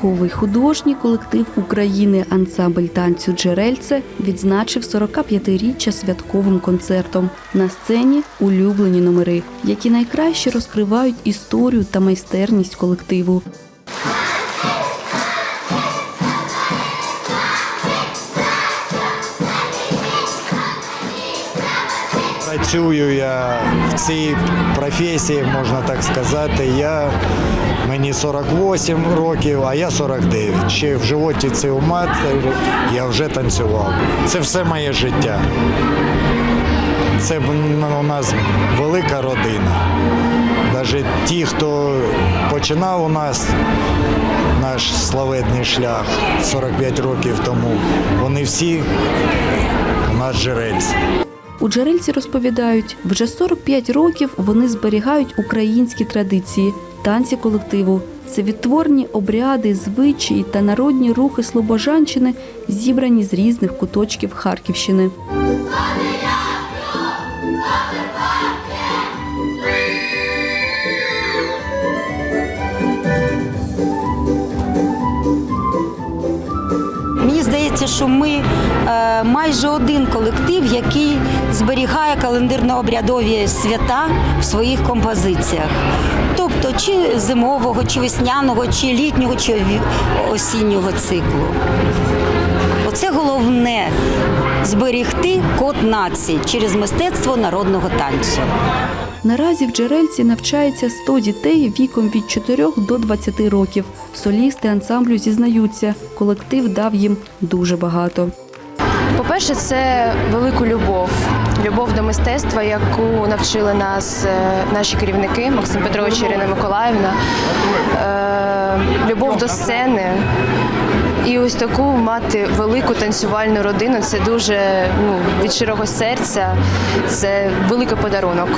Зразковий художній колектив України ансамбль танцю Джерельце відзначив 45-річчя святковим концертом. На сцені улюблені номери, які найкраще розкривають історію та майстерність колективу. Працюю я в цій професії, можна так сказати. Я, мені 48 років, а я 49. Ще в животі це у матері я вже танцював. Це все моє життя. Це у нас велика родина. Навіть ті, хто починав у нас наш славетний шлях 45 років тому, вони всі у нас джерельці. У джерельці розповідають, вже 45 років вони зберігають українські традиції, танці колективу. Це відтворні обряди, звичаї та народні рухи Слобожанщини, зібрані з різних куточків Харківщини. Що ми е, майже один колектив, який зберігає календарно-обрядові свята в своїх композиціях. Тобто чи зимового, чи весняного, чи літнього, чи осіннього циклу. Оце головне зберігти код нації через мистецтво народного танцю. Наразі в джерельці навчається 100 дітей віком від 4 до 20 років. Солісти ансамблю зізнаються, колектив дав їм дуже багато. По-перше, це велику любов, любов до мистецтва, яку навчили нас е, наші керівники Максим Петрович Ірина Миколаївна, Е, любов до сцени. І ось таку мати велику танцювальну родину це дуже ну, від щирого серця, це великий подарунок.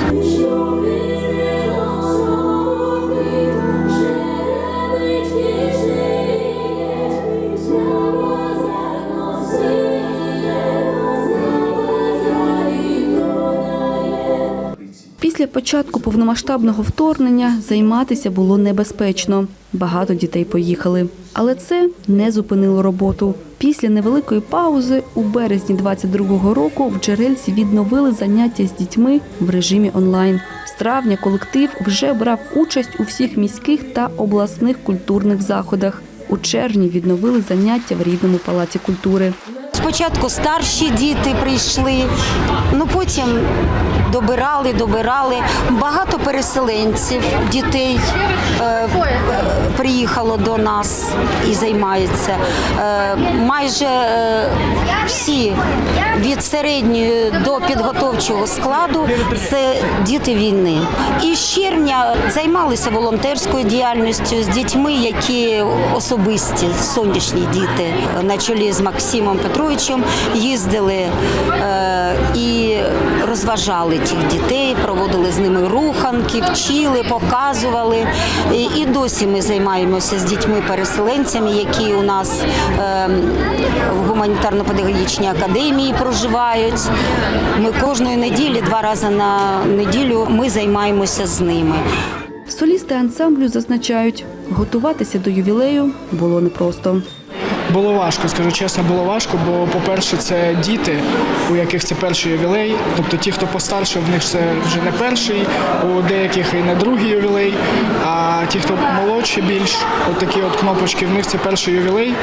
Після початку повномасштабного вторгнення займатися було небезпечно. Багато дітей поїхали. Але це не зупинило роботу. Після невеликої паузи у березні 22-го року в джерельці відновили заняття з дітьми в режимі онлайн. З травня колектив вже брав участь у всіх міських та обласних культурних заходах. У червні відновили заняття в рідному палаці культури. Спочатку старші діти прийшли, ну потім добирали, добирали. Багато переселенців, дітей е, е, приїхало до нас і займається. Е, майже е, всі від середньої до підготовчого складу це діти війни. І з червня займалися волонтерською діяльністю з дітьми, які особисті, сонячні діти на чолі з Максимом Петровичем їздили е, і розважали тих дітей, проводили з ними руханки, вчили, показували. І, і досі ми займаємося з дітьми-переселенцями, які у нас е, в гуманітарно-педагогічній академії проживають. Ми кожної неділі, два рази на неділю, ми займаємося з ними. Солісти ансамблю зазначають, готуватися до ювілею було непросто. Було важко, скажу чесно, було важко, бо, по-перше, це діти, у яких це перший ювілей. Тобто ті, хто постарше, в них це вже не перший, у деяких і не другий ювілей. А ті, хто молодші більш, от такі от кнопочки, в них це перший ювілей.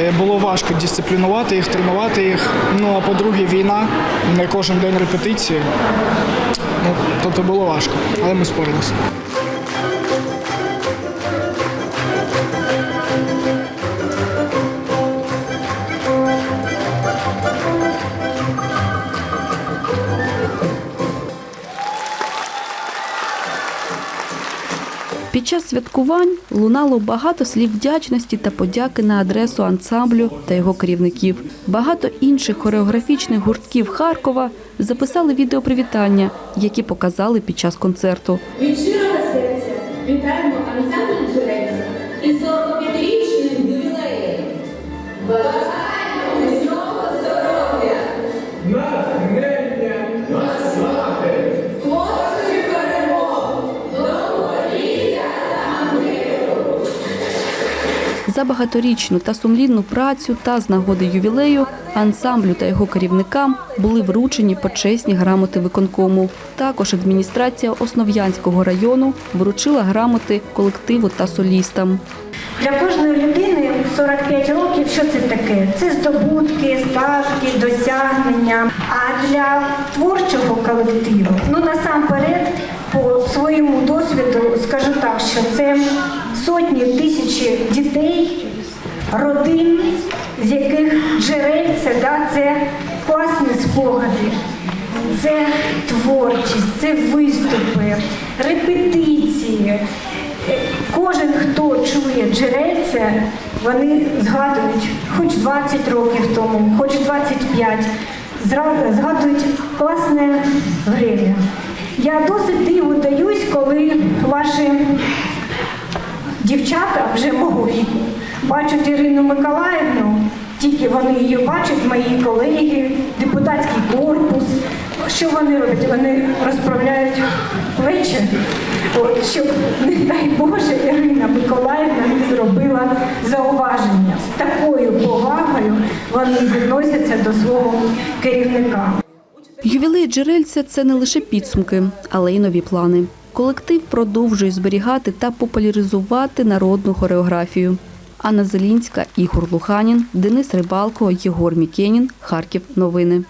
Е, Було важко дисциплінувати їх, тренувати їх. Ну а по-друге, війна, не кожен день репетиції. Ну, тобто було важко, але ми спорилися. Під час святкувань лунало багато слів вдячності та подяки на адресу ансамблю та його керівників. Багато інших хореографічних гуртків Харкова записали відеопривітання, які показали під час концерту. Від щирого серця вітаємо ансамбль джерельця із За багаторічну та сумлінну працю та з нагоди ювілею ансамблю та його керівникам були вручені почесні грамоти виконкому. Також адміністрація Основ'янського району вручила грамоти колективу та солістам. Для кожної людини 45 років що це таке? Це здобутки, статки, досягнення. А для творчого колективу, ну насамперед, по своєму досвіду скажу так, що це сотні тисячі дітей, родин, з яких джерельце, да, це класні спогади. Це творчість, це виступи, репетиції. Кожен, хто чує джерельце, вони згадують хоч 20 років тому, хоч 25, згадують класне время. Я досить диву даюсь, коли ваші дівчата вже мого віку бачать Ірину Миколаївну, тільки вони її бачать, мої колеги, депутатський корпус. Що вони роблять? Вони розправляють плечі, от, щоб, не дай Боже, Ірина Миколаївна не зробила зауваження. З такою повагою вони відносяться до свого керівника. Ювілей джерельця це не лише підсумки, але й нові плани. Колектив продовжує зберігати та популяризувати народну хореографію. Анна Зелінська, Ігор Луханін, Денис Рибалко, Єгор Мікенін, Харків. Новини.